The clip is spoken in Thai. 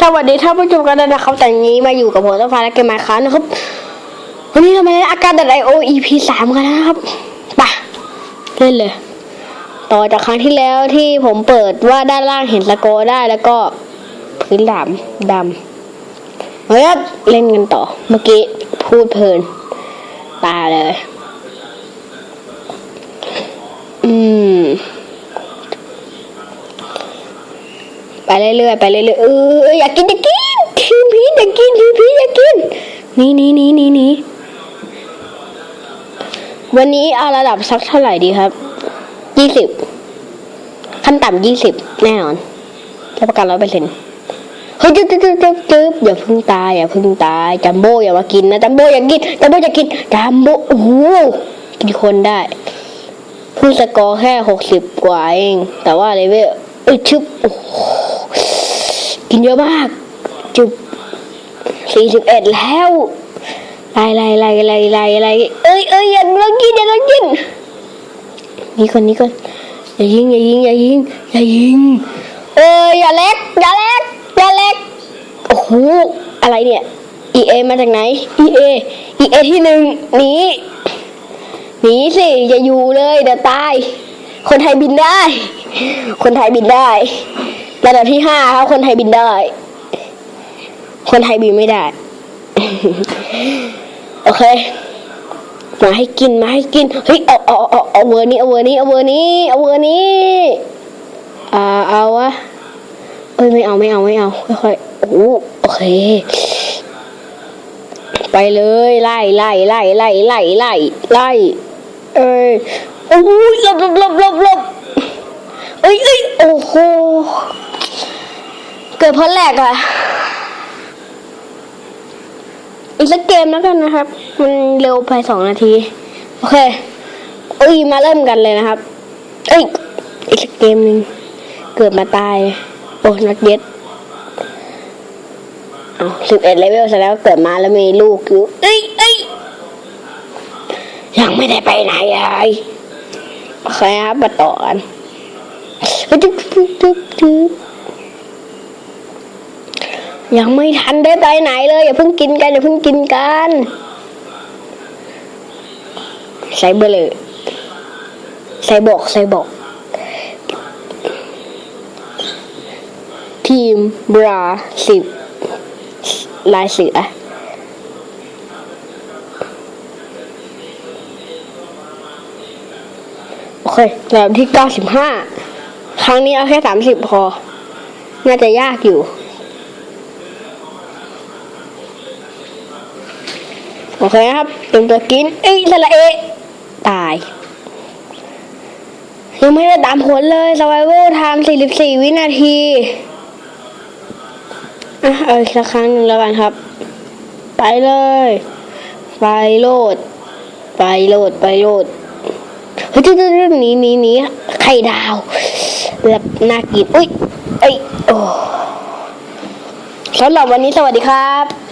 สวัสดีท่านผู้ชมกันด้วยนะครับแต่นี้มาอยู่กับผมต้นฟ้าและเกมไมค์ครับนะครับ วันนี้เรามาเล่นอาการดัดไอโอ EP สามกันนะครับปะเล่นเลย ต่อจากครั้งที่แล้วที่ผมเปิดว่าด้านล่างเห็นสกอร์ได้แล้วก็พื้นดำดำเฮ้ยเล่นกันต่อ เมื่อกี้พูดเพลิน ตาเลย อืม ไปเรื่อยๆไปเรื่อยๆเอออยากกินอยากกินทีมพีอยากกินทีมพีอยากกินนี่นี่นี่นี่นี่วันนี้เอาระดับสักเท่าไหร่ดีครับยี่สิบขั้นต่ำยี่สิบแน่นอนรับประกันร้อยเปอร์เซ็นต์เฮ้ยจึ๊บจึ๊บจึ๊บจึ๊บอย่าพึ่งตายอย่าพึ่งตายจัมโบ้อย่ามากินนะจัมโบ้อย่ากินจัมโบ้อย่ากินจัมโบ้โอ้โหกี่คนได้พิ่งสกอร์แค่หกสิบกว่าเอง แต่ว่าเลเวลเอ้ยชึบโอ้ กินเยอะมาก จุดสี่สิบเอ็ดแล้วไล่ไล่ไล่ไล่ไล่ไล่เอ้ยเอ้ยอย่าลังกินอย่าลังกินนี่คนนี้ก่อนอย่ายิงอย่ายิงอย่ายิงอย่ายิงเอ้ยอย่าเล็กอย่าเล็กอย่าเล็กโอ้โหอะไรเนี่ย EA มาจากไหน EA EA ที่หนึ่งหนีหนีสิอย่าอยู่เลยเดี๋ยวตาย คนไทยบินได้ คนไทยบินได้ ระดับที่ห้าครับ คนไทยบินได้ คนไทยบินไม่ได้ โอเค มาให้กินมาให้กิน เฮ้ยเอาเอาเอาเอาเวอร์นี้เอาเวอร์นี้เอาเวอร์นี้เอาเวอร์นี้อ่าเอาวะเอ้ยไม่เอาไม่เอาไม่เอาค่อยๆโอ้โหโอเค ไปเลยไล่ไล่ไล่ไล่ไล่ไล่ไล่เอ้ยโอ้ยหลบหลบหลบหลบหลบเอ้ยเอ้ยโอ้โห เกิดเพราะแหลกอะอีกสักเกมแล้วกันนะครับ มันเร็วไปสองนาที โอเคเอ้ยมาเริ่มกันเลยนะครับ เอ้ยอีกสักเกมหนึ่งเกิดมาตาย โอ้นักเย็ดเอาสิบเอ็ดเลเวลเสร็จแล้วเกิดมาแล้วมีลูกอยู่เอ้ยเอ้ยยังไม่ได้ไปไหนเลยโอเคครับมาต่อกันจึ๊บจึ๊บดึ๊บ ยังไม่ทันได้ไปไหนเลยอย่าเพิ่งกินกันอย่าเพิ่งกินกันใส่เบอร์เลยใส่บอกใส่บอก ทีมบราสิบลายเสือโอเคระดับที่เก้าสิบห้าครั้งนี้เอาแค่สามสิบพอ น่าจะยากอยู่ โอเคครับเตรียมตัวกินเอ้ยสละเอตาย ยังไม่ได้ตามผลเลย survival time 44 วินาทีอะเอาอีกสักครั้งหนึ่งแล้วกันครับ ไปเลย ไปโลด ไปโลดไปโลดเฮ้ยเรื่องนี้นี้นี้ไข่ดาวแบบน่ากินอุ้ยเอ้ยโอ้สำหรับวันนี้สวัสดีครับ